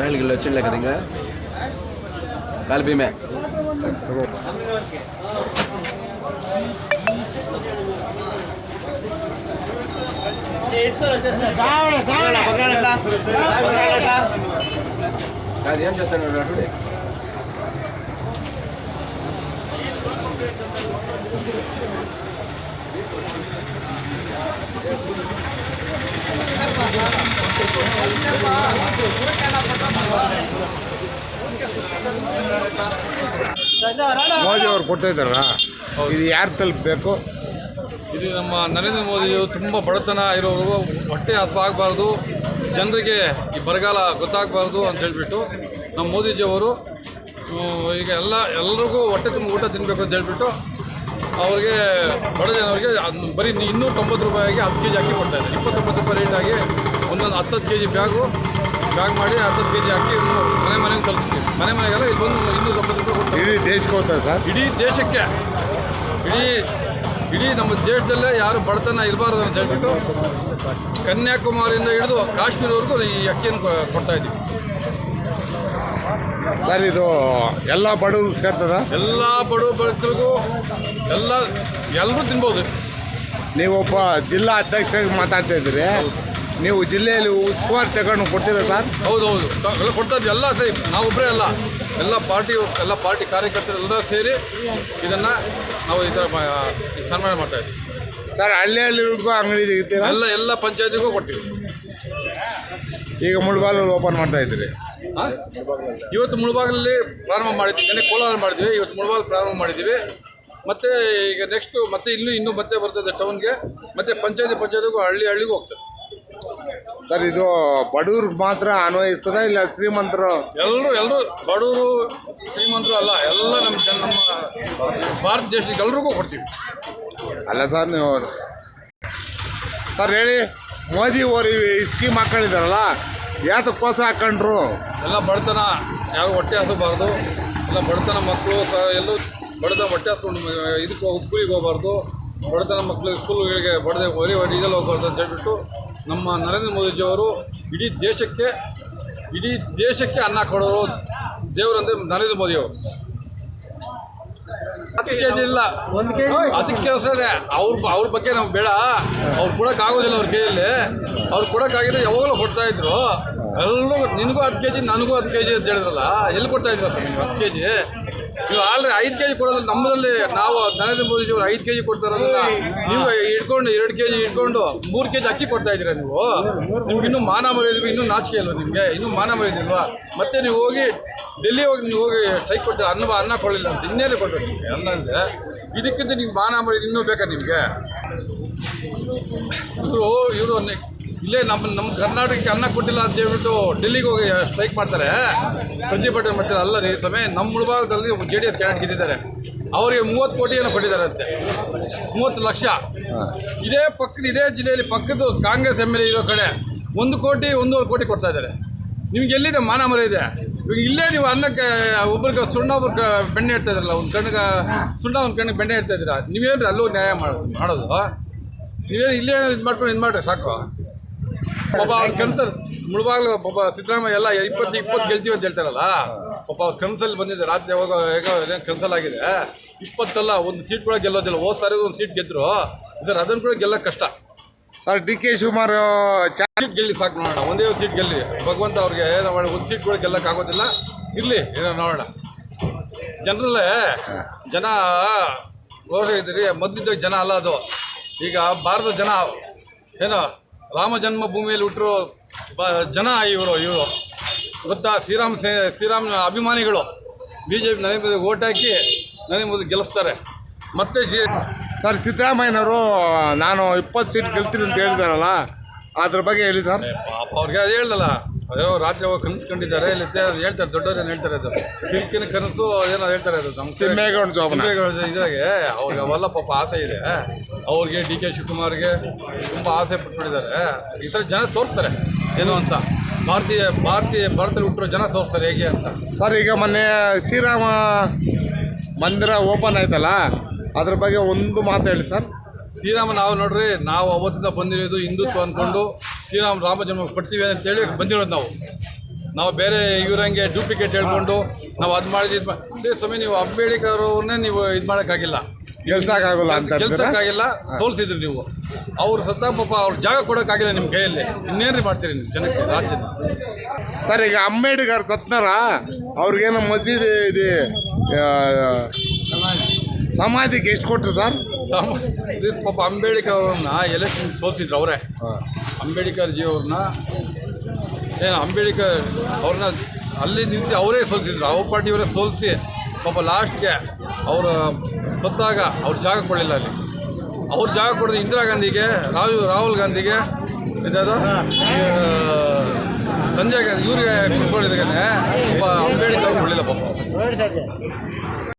బ్రాండ్కి వచ్చిండే కదా ఇంకా కలిపిమే కాదు ఏం చేస్తాను అటుడే Thank you. ಮೋದಿ ಅವ್ರು ಕೊಡ್ತಾ ಇದ್ದಾರಲ್ಲ ಇದು ಯಾರು ತಲುಪಬೇಕು? ಇದು ನಮ್ಮ ನರೇಂದ್ರ ಮೋದಿಯು ತುಂಬ ಬಡತನ ಇರೋರು ಹೊಟ್ಟೆ ಹಸುವಾಗಬಾರ್ದು ಜನರಿಗೆ ಈ ಬರಗಾಲ ಗೊತ್ತಾಗಬಾರ್ದು ಅಂತ ಹೇಳಿಬಿಟ್ಟು ನಮ್ಮ ಮೋದಿಜಿಯವರು ಈಗ ಎಲ್ಲ ಎಲ್ರಿಗೂ ಹೊಟ್ಟೆ ತುಂಬ ಊಟ ತಿನ್ನಬೇಕು ಅಂತ ಹೇಳ್ಬಿಟ್ಟು ಅವ್ರಿಗೆ ಬಡ ಜನರಿಗೆ ಬರೀ ಇನ್ನೂರ ತೊಂಬತ್ತು ರೂಪಾಯಿಗೆ ಹತ್ತು ಕೆ ಜಿ ಅಕ್ಕಿ ಕೊಡ್ತಾ ಇದ್ದಾರೆ. ಇಪ್ಪತ್ತೊಂಬತ್ತು ರೂಪಾಯಿ ರೇಟಾಗಿ ಒಂದೊಂದು ಹತ್ತತ್ತು ಕೆ ಜಿ ಬ್ಯಾಗು ಬ್ಯಾಗ್ ಮಾಡಿ ಹತ್ತತ್ತು ಕೆ ಜಿ ಹಾಕಿ ಮನೆ ಮನೆಗೆ ತಲುಪಿಸ್ತೀವಿ ಮನೆ ಮನೆಗೆಲ್ಲ ಇಲ್ಲಿ ಬಂದು ಇನ್ನೂರ ತೊಂಬತ್ತು ರೂಪಾಯಿ ಕೊಡ್ತೀವಿ ಇಡೀ ದೇಶಕ್ಕೆ ಹೋಗ್ತಾರೆ ಸರ್. ಇಡೀ ದೇಶಕ್ಕೆ. ಇಡೀ ಇಡೀ ನಮ್ಮ ದೇಶದಲ್ಲೇ ಯಾರು ಬಡತನ ಇರಬಾರ್ದು ಅಂತ ಹೇಳ್ಬಿಟ್ಟು ಕನ್ಯಾಕುಮಾರಿಯಿಂದ ಹಿಡಿದು ಕಾಶ್ಮೀರವರೆಗೂ ಈ ಅಕ್ಕಿಯನ್ನು ಕೊಡ್ತಾ ಇದ್ದೀವಿ. ಸರ್ ಇದು ಎಲ್ಲ ಬಡವ್ರು ಸೇರ್ತದ? ಎಲ್ಲ ಬಡವ ಬಡತರಿಗೂ ಎಲ್ಲ ಎಲ್ಲರೂ ತಿನ್ಬೋದು. ನೀವೊಬ್ಬ ಜಿಲ್ಲಾ ಅಧ್ಯಕ್ಷರಾಗಿ ಮಾತಾಡ್ತಾ ಇದ್ದೀರಿ. ನೀವು ಜಿಲ್ಲೆಯಲ್ಲಿ ಉಸ್ತುವಾರಿ ತಗೊಂಡು ಕೊಡ್ತೀರಾ ಸರ್? ಹೌದು ಹೌದು. ತ- ಎಲ್ಲ ಕೊಡ್ತಾ ಇದ್ದೀವಿ. ಎಲ್ಲ ಸೇಫ್ ನಾವೊಬ್ಬರೇ ಅಲ್ಲ. ಎಲ್ಲ ಪಾರ್ಟಿ ಎಲ್ಲ ಪಾರ್ಟಿ ಕಾರ್ಯಕರ್ತರು ಎಲ್ಲರೂ ಸೇರಿ ಇದನ್ನು ನಾವು ಈ ಥರ ಸನ್ಮಾನ ಮಾಡ್ತಾ ಇದ್ದೀವಿ. ಸರ್ ಹಳ್ಳಿಯಲ್ಲಿಗೂ ಅಂಗಡಿ ತೆಗಿತೀರಾ? ಎಲ್ಲ ಎಲ್ಲ ಪಂಚಾಯತಿಗೂ ಕೊಡ್ತೀವಿ. ಈಗ ಮುಳ್ಬಾಲಲ್ಲಿ ಓಪನ್ ಮಾಡ್ತಾ ಇದ್ದೀರಿ. ಇವತ್ತು ಮುಳುಬಾಗಲಲ್ಲಿ ಪ್ರಾರಂಭ ಮಾಡಿದ್ವಿ. ನೆನೆ ಕೋಲಾರ ಮಾಡಿದ್ವಿ. ಇವತ್ತು ಮುಳುಬಾಗಲು ಪ್ರಾರಂಭ ಮಾಡಿದ್ದೀವಿ ಮತ್ತೆ ಈಗ ನೆಕ್ಸ್ಟು ಮತ್ತೆ ಇನ್ನೂ ಇನ್ನೂ ಮತ್ತೆ ಬರ್ತದೆ ಟೌನ್ಗೆ ಮತ್ತೆ ಪಂಚಾಯತಿ ಪಂಚಾಯತಿಗೂ ಹಳ್ಳಿ ಹಳ್ಳಿಗೂ ಹೋಗ್ತದೆ. ಸರ್ ಇದು ಬಡವ್ರಿಗೆ ಮಾತ್ರ ಅನ್ವಯಿಸ್ತದ ಇಲ್ಲ ಶ್ರೀಮಂತರು? ಎಲ್ಲರೂ ಎಲ್ಲರೂ ಬಡವರು ಶ್ರೀಮಂತರು ಅಲ್ಲ ಎಲ್ಲ ನಮ್ಮ ಜನ ನಮ್ಮ ಭಾರತ ದೇಶಕ್ಕೆ ಎಲ್ರಿಗೂ ಕೊಡ್ತೀವಿ. ಅಲ್ಲ ಸರ್ ನೀವು ಸರ್ ಹೇಳಿ ಮೋದಿ ಅವರು ಈ ಸ್ಕೀಮ್ ಹಾಕೊಂಡಿದ್ದಾರಲ್ಲ ಯಾತಕ್ಕೋಸ್ಕರ ಹಾಕೊಂಡ್ರು? ಎಲ್ಲ ಬಡತನ ಯಾರು ಹೊಟ್ಟೆ ಹಸಬಾರ್ದು ಎಲ್ಲ ಬಡತನ ಮಕ್ಕಳು ಎಲ್ಲೂ ಬಡತನ ಹೊಟ್ಟೆ ಹಸ್ಕೊಂಡು ಇದಕ್ಕೆ ಹೋಗಿ ಸ್ಕೂಲಿಗೆ ಹೋಗಬಾರ್ದು ಬಡತನ ಮಕ್ಕಳು ಸ್ಕೂಲ್ಗಳಿಗೆ ಬಡದೆ ಒಲಿ ಡೀಸೆಲ್ ಹೋಗ್ಬಾರ್ದು ಅಂತ ಹೇಳ್ಬಿಟ್ಟು ನಮ್ಮ ನರೇಂದ್ರ ಮೋದಿಜಿಯವರು ಇಡೀ ದೇಶಕ್ಕೆ ಇಡೀ ದೇಶಕ್ಕೆ ಅನ್ನ ಕೊಡೋರು ದೇವರಂದ್ರೆ ನರೇಂದ್ರ ಮೋದಿಯವರು ಹತ್ತು ಕೆ ಜಿ ಇಲ್ಲ. ಅದಕ್ಕೆ ಸರ್ ಅವ್ರ ಅವ್ರ ಬಗ್ಗೆ ನಮ್ಗೆ ಬೇಡ. ಅವ್ರು ಕೊಡೋಕ್ಕಾಗೋದಿಲ್ಲ ಅವ್ರ ಕೈಯಲ್ಲಿ. ಅವ್ರು ಕೊಡೋಕ್ಕಾಗಿದ್ರೆ ಯಾವಾಗಲೂ ಕೊಡ್ತಾ ಇದ್ರು. ಎಲ್ಲರೂ ನಿನಗೂ ಹತ್ತು ಕೆ ಜಿ ನನಗೂ ಹತ್ತು ಕೆ ಜಿ ಅಂತ ಹೇಳಿದ್ರಲ್ಲ ಎಲ್ಲಿ ಕೊಡ್ತಾ ಇದ್ರು ಸರ್ ನೀವು ಹತ್ತು ಕೆ ಜಿ? ನೀವು ಆಲ್ರೆಡಿ ಐದು ಕೆ ಜಿ ಕೊಡೋದು ನಮ್ಮದಲ್ಲಿ ನಾವು ನರೇಂದ್ರ ಮೋದಿ ಅವರು ಐದು ಕೆ ಜಿ ಕೊಡ್ತಾ ಇರೋದನ್ನ ನೀವು ಇಟ್ಕೊಂಡು ಎರಡು ಕೆ ಜಿ ಇಟ್ಕೊಂಡು ಮೂರು ಕೆ ಜಿ ಅಕ್ಕಿ ಕೊಡ್ತಾ ಇದ್ದೀರಾ ನೀವು? ನಿಮ್ಗೆ ಇನ್ನೂ ಮಾನ ಮರ್ಯಾದೆ ಇನ್ನೂ ನಾಚಿಕೆ ಇಲ್ವಾ ನಿಮಗೆ? ಇನ್ನೂ ಮಾನ ಮರ್ಯಾದಿಲ್ವಾ ಮತ್ತೆ ನೀವು ಹೋಗಿ ಡೆಲ್ಲಿ ಹೋಗಿ ನೀವು ಹೋಗಿ ಸ್ಟ್ರೈಕ್ ಕೊಡ್ತೀರ? ಅನ್ನ ಅನ್ನ ಕೊಡಲಿಲ್ಲ ಅಂತ ಇನ್ನೇನು ಕೊಡ್ಬೇಕು ನಿಮಗೆ? ಅನ್ನ ಅಂದರೆ ಇದಕ್ಕಿಂತ ನಿಮ್ಗೆ ಮಾನ ಮರ್ಯಾದೆ ಇನ್ನೂ ಬೇಕಾ ನಿಮಗೆ? ಇವರು ಇವರು ಇಲ್ಲೇ ನಮ್ಮ ನಮ್ಮ ಕರ್ನಾಟಕಕ್ಕೆ ಅನ್ನ ಕೊಟ್ಟಿಲ್ಲ ಅಂತ ಹೇಳ್ಬಿಟ್ಟು ಡೆಲ್ಲಿಗೆ ಹೋಗಿ ಸ್ಟ್ರೈಕ್ ಮಾಡ್ತಾರೆ. ಪ್ರತಿಭಟನೆ ಮಾಡ್ತಾರೆ ಅಲ್ಲ ರೀ ಸಮಯ ನಮ್ಮ ಮುಳುಭಾಗದಲ್ಲಿ ಜೆ ಡಿ ಎಸ್ ಕ್ಯಾಂಡಿಡೇಟ್ ಗೆದ್ದಿದ್ದಾರೆ. ಅವರಿಗೆ ಮೂವತ್ತು ಕೋಟಿಯನ್ನು ಕೊಟ್ಟಿದ್ದಾರೆ ಅಂತೆ ಮೂವತ್ತು ಲಕ್ಷ. ಇದೇ ಪಕ್ಕದ ಇದೇ ಜಿಲ್ಲೆಯಲ್ಲಿ ಪಕ್ಕದ ಕಾಂಗ್ರೆಸ್ ಎಂ ಎಲ್ ಎ ಇರೋ ಕಡೆ ಒಂದು ಕೋಟಿ ಒಂದೂವರೆ ಕೋಟಿ ಕೊಡ್ತಾ ಇದ್ದಾರೆ. ನಿಮ್ಗೆ ಎಲ್ಲಿದೆ ಮಾನ ಮರ ಇದೆ ಇವಾಗ ಇಲ್ಲೇ ನೀವು ಅನ್ನಕ್ಕೆ ಒಬ್ರಿಗೆ ಸುಣ್ಣ ಒಬ್ರಿಗೆ ಬೆಣ್ಣೆ ಇಡ್ತಾ ಇದ್ರಲ್ಲ ಒಂದು ಕಣ್ಣಿಗೆ ಸುಣ್ಣ ಒಂದು ಕಣ್ಣಿಗೆ ಬೆಣ್ಣೆ ಇಡ್ತಾ ಇದ್ದೀರಾ? ನೀವೇನು ಅಲ್ಲೂ ನ್ಯಾಯ ಮಾಡೋದು ಮಾಡೋದು? ನೀವೇ ಇಲ್ಲೇ ಇದು ಮಾಡ್ಕೊಂಡು ಇದು ಮಾಡ್ರಿ ಸಾಕು. ಪಾಪ ಅವ್ರ ಕನ್ಸಲ್ ಮುಳುವಾಗ್ಲೂ ಪಾಪ ಸಿದ್ದರಾಮಯ್ಯ ಎಲ್ಲ ಇಪ್ಪತ್ತು ಇಪ್ಪತ್ತು ಗೆಲ್ತೀವಿ ಅಂತ ಹೇಳ್ತಾರಲ್ಲ? ಪಾಪ ಅವ್ರ ಕನ್ಸಲ್ಲಿ ಬಂದಿದೆ. ರಾತ್ರಿ ಯಾವಾಗ ಹೇಗೋ ಕನ್ಸಲ್ ಆಗಿದೆ ಇಪ್ಪತ್ತಲ್ಲ ಒಂದು ಸೀಟ್ ಕೂಡ ಗೆಲ್ಲೋದಿಲ್ಲ. ಹೋದ ಸಾರಿ ಒಂದು ಸೀಟ್ ಗೆದ್ರು. ಸರ್ ಅದನ್ನು ಕೂಡ ಗೆಲ್ಲಕ್ಕೆ ಕಷ್ಟ. ಸರ್ ಡಿ ಕೆ ಶಿವಕುಮಾರ್ ಚಾಟ್ ಸೀಟ್ ಗೆಲ್ಲಿ ಸಾಕು ನೋಡೋಣ. ಒಂದೇ ಒಂದು ಸೀಟ್ ಗೆಲ್ಲಿ. ಭಗವಂತ ಅವ್ರಿಗೆ ಒಂದು ಸೀಟ್ ಕೂಡ ಗೆಲ್ಲಕ್ಕೆ ಆಗೋದಿಲ್ಲ. ಇರಲಿ ಏನೋ ನೋಡೋಣ. ಜನರಲ್ಲೇ ಜನ ರೋಷ ಇದ್ದೀರಿ ಮೊದಲಿದ್ದ ಜನ ಅಲ್ಲ ಅದು. ಈಗ ಭಾರತದ ಜನ ಏನೋ ರಾಮ ಜನ್ಮಭೂಮಿಯಲ್ಲಿ ಹುಟ್ಟರು ಬ ಜನ ಇವರು ಇವರು. ಗೊತ್ತಾ? ಶ್ರೀರಾಮ್ ಸೇ ಶ್ರೀರಾಮ್ ಅಭಿಮಾನಿಗಳು. B J P Narendra Modi vote ಹಾಕಿ ನರೇಂದ್ರ ಮೋದಿ ಗೆಲ್ಲಿಸ್ತಾರೆ. ಮತ್ತೆ ಜಿ ಸರ್ ಸಿದ್ದರಾಮಯ್ಯನವರು ನಾನು ಇಪ್ಪತ್ತು ಸೀಟ್ ಗೆಲ್ತೀನಿ ಅಂತ ಹೇಳಿದಾರಲ್ಲ ಅದ್ರ ಬಗ್ಗೆ ಹೇಳಿ ಸರ್. ಪಾಪ ಅವ್ರಿಗೆ ಅದು ಹೇಳ್ದಲ್ಲ. ಅದೇ ರಾತ್ರಿ ಹೋಗಿ ಕನಸು ಕಂಡಿದ್ದಾರೆ ಇಲ್ಲಿ ಹೇಳ್ತಾರೆ ದೊಡ್ಡವ್ರು ಏನು ಹೇಳ್ತಾರೆ ಅದು? ತಿರುಕಿನ ಕನಸು ಏನೋ ಹೇಳ್ತಾರೆ ಅದು ನಮ್ಮ ತಿಮ್ಮೇಗೌಡ ಇದ್ರಾಗೆ ಅವ್ರಿಗೆ ಅವೆಲ್ಲ ಪಾಪ ಆಸೆ ಇದೆ. ಅವ್ರಿಗೆ ಡಿ ಕೆ ಶಿವಕುಮಾರ್ಗೆ ತುಂಬ ಆಸೆ ಪಟ್ಬಿಟ್ಟಿದ್ದಾರೆ. ಈ ಥರ ಜನ ತೋರಿಸ್ತಾರೆ. ಏನು ಅಂತ? ಭಾರತೀಯ ಭಾರತೀಯ ಭಾರತದಲ್ಲಿ ಹುಟ್ಟಿರೋ ಜನ ತೋರಿಸ್ತಾರೆ ಹೇಗೆ ಅಂತ. ಸರ್ ಈಗ ಮೊನ್ನೆ ಶ್ರೀರಾಮ ಮಂದಿರ ಓಪನ್ ಆಯ್ತಲ್ಲ? ಅದ್ರ ಬಗ್ಗೆ ಒಂದು ಮಾತು ಹೇಳಿ ಸರ್. ಶ್ರೀರಾಮ ನಾವು ನೋಡ್ರಿ ನಾವು ಅವತ್ತಿಂದ ಬಂದಿರೋದು ಹಿಂದುತ್ವ ಅಂದ್ಕೊಂಡು ಶ್ರೀರಾಮ ರಾಮ ಜನ್ಮ ಅಂತ ಅಂತೇಳಿ ಬಂದಿರೋದು ನಾವು. ನಾವು ಬೇರೆ ಇವ್ರಂಗೆ ಡೂಪ್ಲಿಕೇಟ್ ಹೇಳ್ಕೊಂಡು ನಾವು ಅದು ಮಾಡಿದ ಇದು ಮಾ- ಅದೇ ಸ್ವಾಮಿ ನೀವು ಅಂಬೇಡ್ಕರ್ ಅವ್ರನ್ನೇ ನೀವು ಇದು ಮಾಡೋಕ್ಕಾಗಿಲ್ಲ. ಕೆಲ್ಸಕ್ಕಾಗಲ್ಲ ಅಂತ? ಕೆಲ್ಸಕ್ಕಾಗಿಲ್ಲ ಸೋಲ್ಸಿದ್ರಿ ನೀವು. ಅವ್ರು ಸತ್ತ ಪಾಪ ಅವ್ರ ಜಾಗ ಕೊಡೋಕ್ಕಾಗಿಲ್ಲ ನಿಮ್ಮ ಕೈಯಲ್ಲಿ. ಇನ್ನೇನ್ರಿ ಮಾಡ್ತೀರಿ ನೀವು ಜನಕ್ಕೆ ರಾಜ್ಯದ? ಸರ್ ಈಗ ಅಂಬೇಡ್ಕರ್ ತತ್ನಾರ ಅವ್ರಿಗೇನೋ ಮಸೀದಿ ಇದೆ ಸಮಾಧಿಗೆ ಎಷ್ಟು ಕೊಟ್ಟರು ಸರ್? ಸಮ ಪಾಪ ಅಂಬೇಡ್ಕರ್ ಅವ್ರನ್ನ ಎಲೆಕ್ಷನ್ ಸೋಲ್ಸಿದ್ರು ಅವರೇ. ಅಂಬೇಡ್ಕರ್ ಜಿ ಅವ್ರನ್ನ ಏನು ಅಂಬೇಡ್ಕರ್ ಅವ್ರನ್ನ ಅಲ್ಲಿ ನಿಲ್ಲಿಸಿ ಅವರೇ ಸೋಲಿಸಿದ್ರು ಅವ್ರ ಪಾರ್ಟಿಯವರೇ ಸೋಲಿಸಿ ಪಾಪ ಲಾಸ್ಟ್ಗೆ ಅವರ ಸತ್ತಾಗ ಅವ್ರ ಜಾಗ ಕೊಡಲಿಲ್ಲ ಅಲ್ಲಿ. ಅವ್ರ ಜಾಗ ಕೊಡೋದು ಇಂದಿರಾ ಗಾಂಧಿಗೆ ರಾಹುಲ್ ರಾಹುಲ್ ಗಾಂಧಿಗೆ ಇದಾದ ಸಂಜಯ್ ಗಾಂಧಿ ಇವ್ರಿಗೆ ಕೊಟ್ಕೊಂಡಿದ್ದಾನೆ ಪಾಪ ಅಂಬೇಡ್ಕರ್ ಕೊಡಲಿಲ್ಲ ಪಾಪ.